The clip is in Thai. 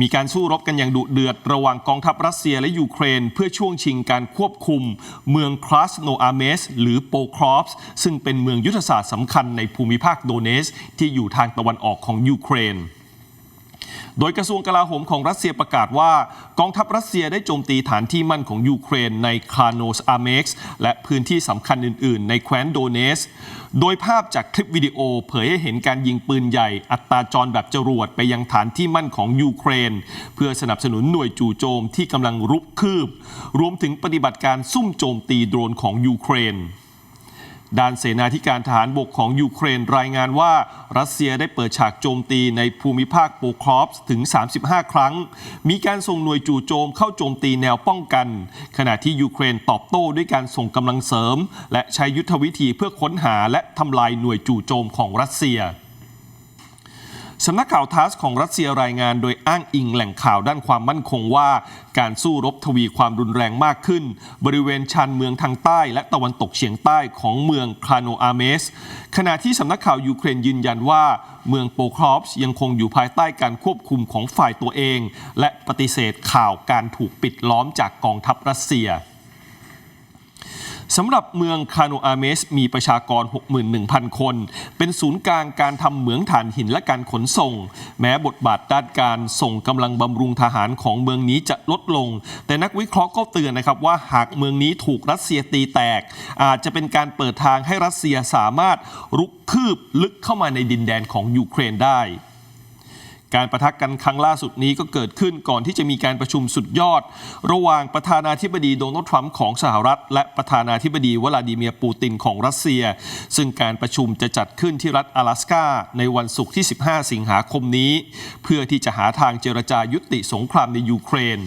มีการสู้รบกันอย่างดุเดือดระหว่างกองทัพรัสเซียและยูเครน เพื่อช่วงชิงการควบคุม เมืองคลาสโนอาเมส หรือโปครอฟส์ซึ่งเป็นเมืองยุทธศาสตร์สำคัญในภูมิภาคโดเนส ที่อยู่ทางตะวันออกของยูเครน โดยกระทรวงกลาโหมของรัสเซียประกาศว่ากองทัพรัสเซียได้โจมตีฐานที่มั่นของยูเครนในคาโนสอาเม็กซ์และพื้นที่สำคัญอื่น ๆ ในแคว้นโดเนส โดยภาพจากคลิปวิดีโอเผยให้เห็นการยิงปืนใหญ่ อัตราจรแบบจรวดไปยังฐานที่มั่นของยูเครน เพื่อสนับสนุนหน่วยจู่โจมที่กำลังรุกคืบ รวมถึงปฏิบัติการซุ่มโจมตีโดรนของยูเครน ด้านเสนาธิการทหารบกของยูเครนรายงานว่ารัสเซียได้เปิดฉากโจมตีในภูมิภาคโปครอฟส์ถึง 35 ครั้ง มีการส่งหน่วยจู่โจมเข้าโจมตีแนวป้องกัน ขณะที่ยูเครนตอบโต้ด้วยการส่งกำลังเสริม และใช้ยุทธวิธีเพื่อค้นหาและทำลายหน่วยจู่โจมของรัสเซีย สำนักข่าวทาสของรัสเซียรายงานโดยอ้างอิงแหล่งข่าวด้านความมั่นคงว่า การสู้รบทวีความรุนแรงมากขึ้น บริเวณชานเมืองทางใต้และตะวันตกเฉียงใต้ของเมืองคลาโนอาเมส ขณะที่สำนักข่าวยูเครนยืนยันว่า เมืองโปครอฟส์ยังคงอยู่ภายใต้การควบคุมของฝ่ายตัวเอง และปฏิเสธข่าวการถูกปิดล้อมจากกองทัพรัสเซีย สำหรับเมืองคาโนอาเมสมีประชากร 61,000 คน เป็นศูนย์กลางการทำเหมืองถ่านหินและการขนส่ง แม้บทบาทด้านการส่งกำลังบำรุงทหารของเมืองนี้จะลดลง แต่นักวิเคราะห์ก็เตือนนะครับว่าหากเมืองนี้ถูกรัสเซียตีแตก อาจจะเป็นการเปิดทางให้รัสเซียสามารถรุกคืบลึกเข้ามาในดินแดนของยูเครนได้ การประทักกันครั้งล่าสุดนี้ก็เกิดขึ้นก่อนที่จะมีการประชุมสุดยอด ระหว่างประธานาธิบดีโดนัลด์ทรัมป์ของสหรัฐ และประธานาธิบดีวลาดิเมียร์ปูตินของรัสเซีย ซึ่งการประชุมจะจัดขึ้นที่รัฐ阿拉สกาในวันศุกร์ที่ 15 สิงหาคมนี้ เพื่อที่จะหาทางเจรจายุติสงครามในยูเครน